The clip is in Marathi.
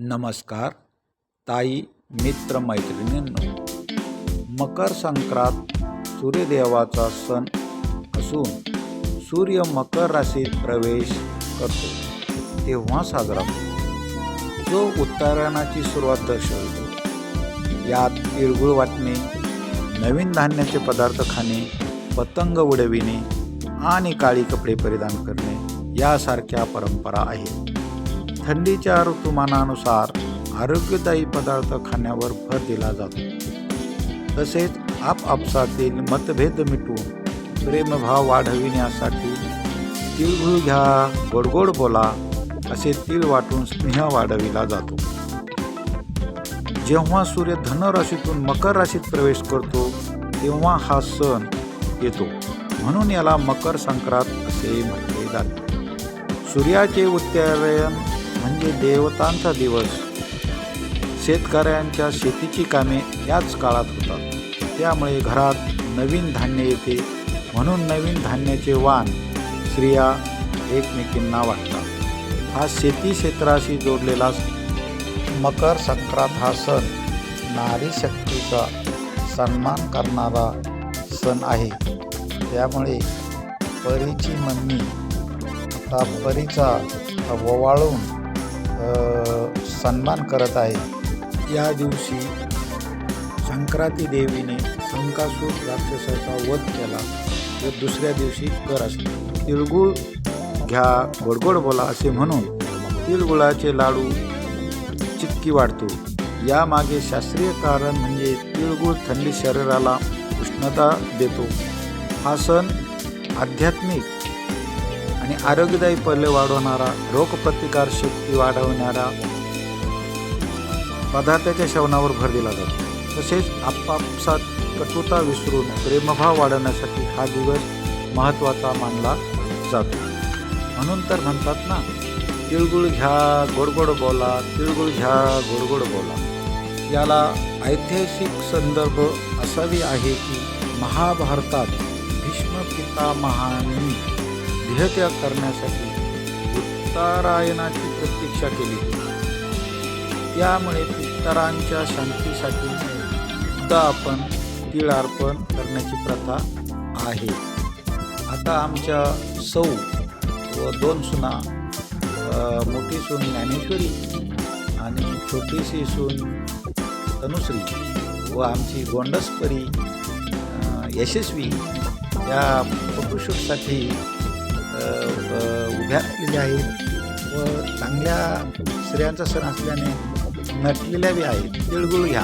नमस्कार ताई मित्र मैत्रिणींनो मकर संक्रांत सूर्यदेवाचा सण असून सूर्य मकर राशीत प्रवेश करतो तेव्हा साजरा होतो. जो उत्तरायणाची सुरुवात दर्शवतो. यात तिळगुळ वाटणे नवीन धान्याचे पदार्थ खाणे पतंग उडविणे आणि काळी कपडे परिधान करणे यासारख्या परंपरा आहेत. थंडीच्या ऋतुमानानुसार आरोग्यदायी पदार्थ खाण्यावर भर दिला जातो. तसेच आपापसातील मतभेद मिटवून प्रेमभाव वाढविण्यासाठी तिळगुळ घ्या गोडगोड बोला असे तीळ वाटून स्नेह वाढविला जातो. जेव्हा सूर्य धनराशीतून मकर राशीत प्रवेश करतो तेव्हा हा सण येतो. म्हणून याला मकर संक्रांत असे म्हटले जाते. सूर्याचे उत्तरायण म्हणजे देवतांचा दिवस. शेतकऱ्यांच्या शेतीची कामे याच काळात होतात. त्यामुळे घरात नवीन धान्य येते. म्हणून नवीन धान्याचे वाण स्त्रिया एकमेकींना वाटतात. हा शेती क्षेत्राशी जोडलेला मकर संक्रांत हा सण नारी शक्तीचा सन्मान करणारा सण आहे. त्यामुळे परीची मम्मी आता परीचा ववाळून सन्मान करत आहे. या दिवशी संक्रांती देवीने संकासूर राक्षसाचा वध केला. व दुसऱ्या दिवशी कर असतो तिळगुळ घ्या गोडगोड बोला असे म्हणून तिळगुळाचे लाडू चिक्की वाढतो. यामागे शास्त्रीय कारण म्हणजे तिळगुळ थंडी शरीराला उष्णता देतो. हा सण आध्यात्मिक आणि आरोग्यदायी पल्ले वाढवणारा रोगप्रतिकार शक्ती वाढवणारा पदार्थाच्या सेवनावर भर दिला जातो. तसेच आपापसात कटुता विसरून प्रेमभाव वाढवण्यासाठी हा दिवस महत्त्वाचा मानला जातो. म्हणून तर म्हणतात ना तिळगुळ घ्या गोडगोड बोला तिळगुळ घ्या गोडगोड बोला. याला ऐतिहासिक संदर्भ असावी आहे की महाभारतात भीष्म पितामहांनी देहत्याग करण्यासाठी उत्तरायणाची प्रतीक्षा केली. होती त्यामुळे पितरांच्या शांतीसाठी सुद्धा आपण तीळ अर्पण करण्याची प्रथा आहे. आता आमच्या सौ व दोन सुना मोठी सून ज्ञानेश्वरी आणि छोटीशी सून तनुश्री व आमची गोंडसपरी यशस्वी या फोटोशूटसाठी उभ्या राहिलेल्या आहेत व चांगल्या स्त्रियांचा सण असल्याने नटलेल्या बी आहेत. तिळगुळ घ्या.